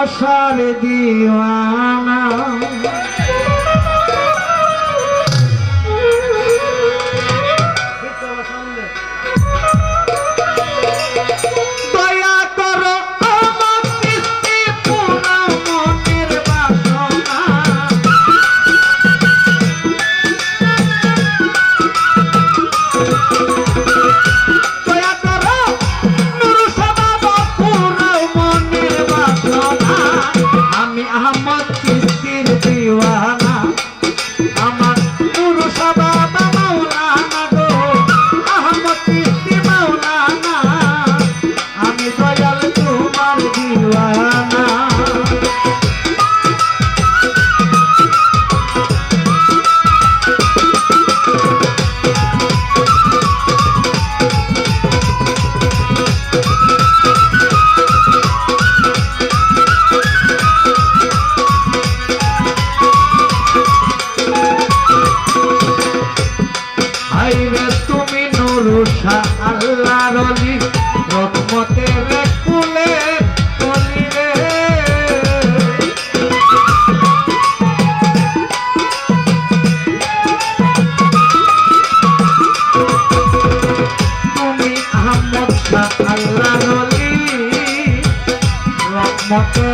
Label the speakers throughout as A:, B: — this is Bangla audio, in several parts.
A: আশার দিওয়ানা। Doctor.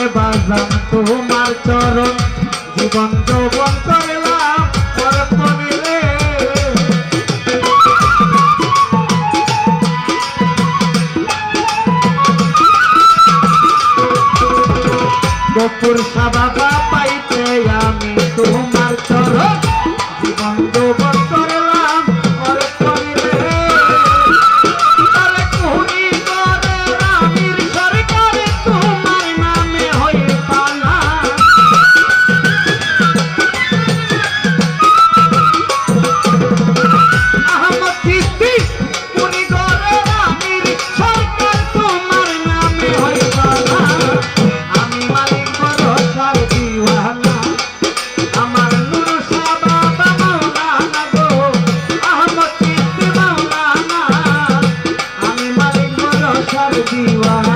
A: করে বাজাম তোমার চরণ জীবন যৌবন করলাম বপুর সাবাব আমার জীবন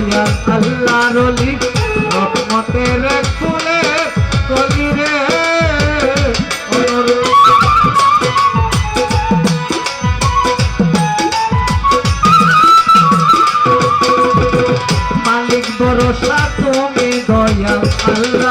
A: লইয়া আল্লাহ রলি রকমতের কোলে কলি রে। মালিক বড় তুমি দয়া আল্লাহ